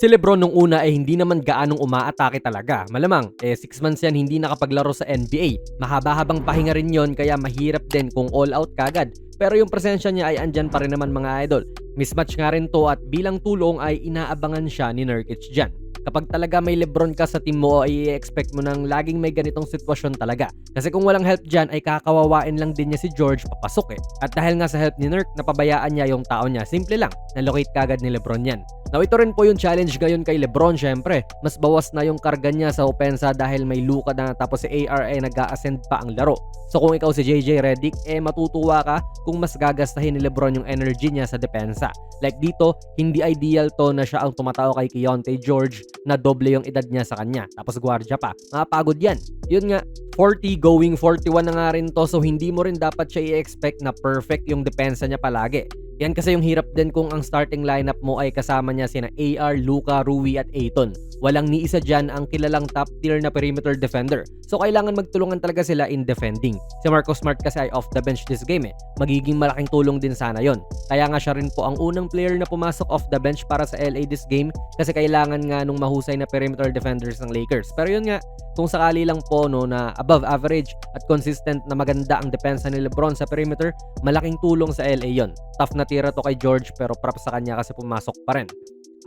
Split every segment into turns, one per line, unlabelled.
Si Lebron nung una ay hindi naman gaanong umaatake talaga. Malamang, eh 6 months yan hindi nakapaglaro sa NBA. Mahaba-habang pahinga rin yon kaya mahirap din kung all out kagad. Pero yung presensya niya ay andyan pa rin naman mga idol. Mismatch nga rin to at bilang tulong ay inaabangan siya ni Nurkic dyan. Kapag talaga may Lebron ka sa team mo, ay expect mo nang laging may ganitong sitwasyon talaga. Kasi kung walang help dyan, ay kakawawain lang din niya si George papasok eh. At dahil nga sa help ni Nurk, napabayaan niya yung tao niya. Simple lang, nalocate kagad ni Lebron yan. Now ito rin po yung challenge ngayon kay Lebron syempre. Mas bawas na yung karga niya sa opensa dahil may luka na tapos si AR ay nag ascend pa ang laro. So kung ikaw si JJ Redick, eh matutuwa ka kung mas gagastahin ni Lebron yung energy niya sa depensa. Like dito, hindi ideal to na siya ang tumatao kay Keontae George na doble yung edad niya sa kanya. Tapos gwardiya pa. Mapagod yan. Yun nga, 40 going 41 na nga rin to so hindi mo rin dapat siya i-expect na perfect yung depensa niya palagi. Yan kasi yung hirap din kung ang starting lineup mo ay kasama niya sina AR, Luka, Rui at Aiton. Walang ni isa dyan ang kilalang top tier na perimeter defender. So kailangan magtulungan talaga sila in defending. Si Marcus Smart kasi ay off the bench this game eh. Magiging malaking tulong din sana yon. Kaya nga siya rin po ang unang player na pumasok off the bench para sa LA this game kasi kailangan nga nung mahusay na perimeter defenders ng Lakers. Pero yun nga, kung sakali lang po no na above average at consistent na maganda ang depensa ni LeBron sa perimeter, malaking tulong sa LA yon. Tough na tira to kay George pero props sa kanya kasi pumasok pa rin.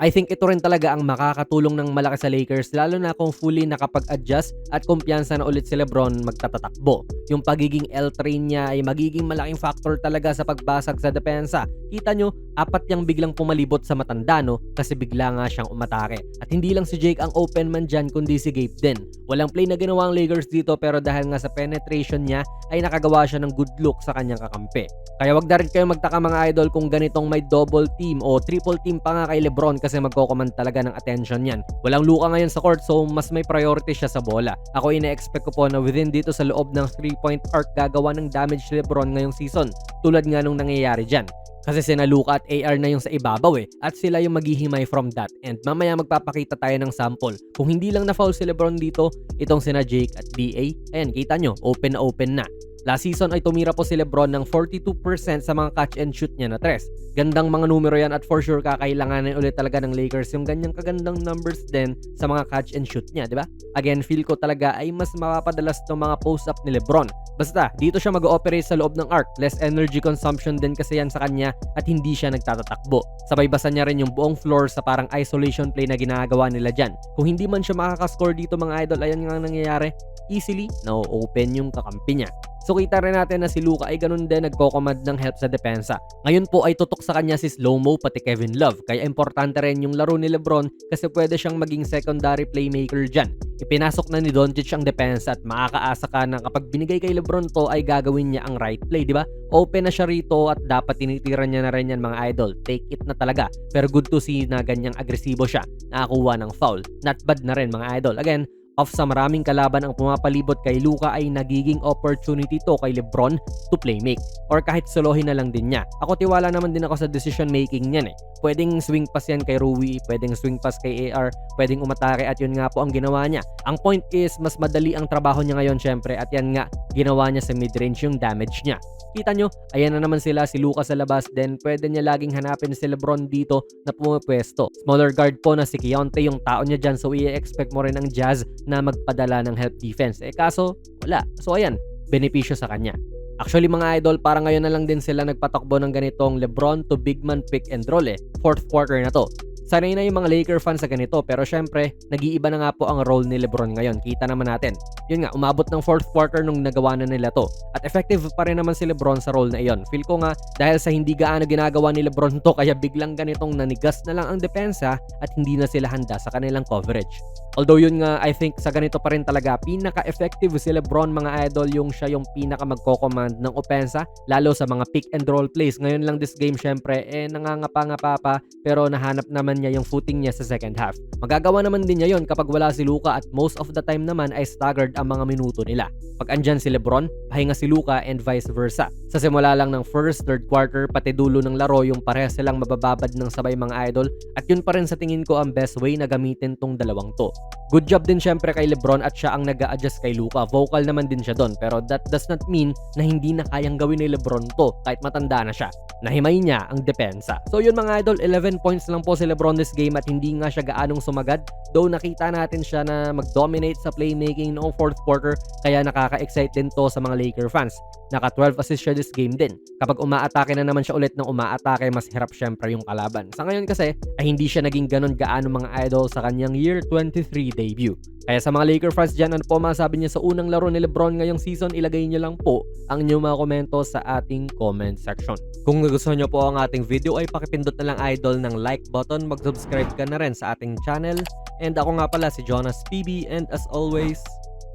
I think ito rin talaga ang makakatulong ng malaki sa Lakers lalo na kung fully nakapag-adjust at kumpiyansa na ulit si Lebron magtatatakbo. Yung pagiging L3 niya ay magiging malaking factor talaga sa pagbasag sa depensa. Kita nyo, apat yung biglang pumalibot sa matanda no kasi bigla nga siyang umatake. At hindi lang si Jake ang open man dyan kundi si Gabe din. Walang play na ginawa ang Lakers dito pero dahil nga sa penetration niya ay nakagawa siya ng good look sa kanyang kakampi. Kaya wag na rin kayo magtaka mga idol kung ganitong may double team o triple team pa nga kay Lebron kasi magkocommand talaga ng attention yan. Walang luka ngayon sa court so mas may priority siya sa bola. Ako ina-expect ko po na within dito sa loob ng 3-point arc gagawa ng damage Lebron ngayong season tulad nga nung nangyayari dyan. Kasi sina at AR na yung sa ibabaw eh. At sila yung maghihimay from that. And mamaya magpapakita tayo ng sample. Kung hindi lang na-foul si Lebron dito, itong sina Jake at DA, ayan, kita nyo, open na open na. Last season ay tumira po si Lebron ng 42% sa mga catch and shoot niya na tres. Gandang mga numero yan at for sure kakailanganin ulit talaga ng Lakers yung ganyang kagandang numbers din sa mga catch and shoot niya, di ba? Again, feel ko talaga ay mas mapapadalas ng mga post-up ni Lebron. Basta, dito siya mag-ooperate sa loob ng arc. Less energy consumption din kasi yan sa kanya at hindi siya nagtatatakbo. Sabay basa niya rin yung buong floor sa parang isolation play na ginagawa nila dyan. Kung hindi man siya makakascore dito mga idol, ayan nga nangyayari, easily na-open yung kakampi niya. So kita rin natin na si Luka ay ganun din nagko-command ng help sa depensa. Ngayon po ay tutok sa kanya si Slow-Mo pati Kevin Love. Kaya importante rin yung laro ni Lebron kasi pwede siyang maging secondary playmaker dyan. Ipinasok na ni Doncic ang depensa at makakaasa ka na kapag binigay kay Lebron to ay gagawin niya ang right play, di ba? Open na siya rito at dapat tinitira niya na rin yan mga idol. Take it na talaga. Pero good to see na ganyang agresibo siya. Nakakuha ng foul. Not bad na rin mga idol. Again, off sa maraming kalaban ang pumapalibot kay Luka ay nagiging opportunity to kay Lebron to play make or kahit solohin na lang din niya. Ako tiwala naman din ako sa decision making niyan eh. Pwedeng swing pass yan kay Rui, pwedeng swing pass kay AR, pwedeng umatake at yun nga po ang ginawa niya. Ang point is mas madali ang trabaho niya ngayon syempre at yan nga ginawa niya sa mid-range yung damage niya. Kita nyo, ayan na naman sila si Lucas sa labas then pwede niya laging hanapin si Lebron dito na pumipwesto. Smaller guard po na si Keontae yung tao niya dyan so i-expect mo rin ang Jazz na magpadala ng help defense. Eh kaso, wala. So ayan, benepisyo sa kanya. Actually mga idol, para ngayon na lang din sila nagpatakbo ng ganitong Lebron to big man pick and roll eh. Fourth quarter na to. Sanay na yung mga Laker fans sa ganito pero syempre, nag-iiba na nga po ang role ni Lebron ngayon. Kita naman natin. Yun nga, umabot ng fourth quarter nung nagawa na nila to. At effective pa rin naman si Lebron sa role na iyon. Feel ko nga, dahil sa hindi gaano ginagawa ni Lebron to, kaya biglang ganitong nanigas na lang ang depensa at hindi na sila handa sa kanilang coverage. Although yun nga, I think sa ganito pa rin talaga, pinaka-effective si Lebron mga idol yung siya yung pinaka magko-command ng opensa, lalo sa mga pick and roll plays. Ngayon lang this game, syempre, eh nangangapa-ngapa pa, pero nahanap naman niya yung footing niya sa second half. Magagawa naman din niya yon kapag wala si Luka at most of the time naman ay staggered ang mga minuto nila. Pag andyan si Lebron, pahinga si Luka and vice versa. Sa simula lang ng first, third quarter, pati dulo ng laro yung parehas silang mabababad ng sabay mga idol at yun pa rin sa tingin ko ang best way na gamitin tong dalawang to. Good job din syempre kay Lebron at siya ang nag adjust kay Luka. Vocal naman din siya doon pero that does not mean na hindi na kayang gawin ni Lebron to kahit matanda na siya. Nahimay niya ang depensa. So yun mga idol, 11 points lang po si Lebron this game at hindi nga siya gaanong sumagad. Though nakita natin siya na mag-dominate sa playmaking noong fourth quarter kaya nakaka-excite din to sa mga Laker fans. Naka 12 assists siya this game din. Kapag umaatake na naman siya ulit ng umaatake, mas hirap syempre yung kalaban. Sa ngayon kasi, ay hindi siya naging ganon gaano mga idol sa kanyang year 23 debut. Kaya sa mga Laker fans dyan, ano po masabi niya sa unang laro ni Lebron ngayong season, ilagay niyo lang po ang inyong mga komento sa ating comment section. Kung nagustuhan niyo po ang ating video ay pakipindot na lang idol ng like button, mag-subscribe ka na rin sa ating channel. And ako nga pala si Jonas PB and as always,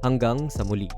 hanggang sa muli.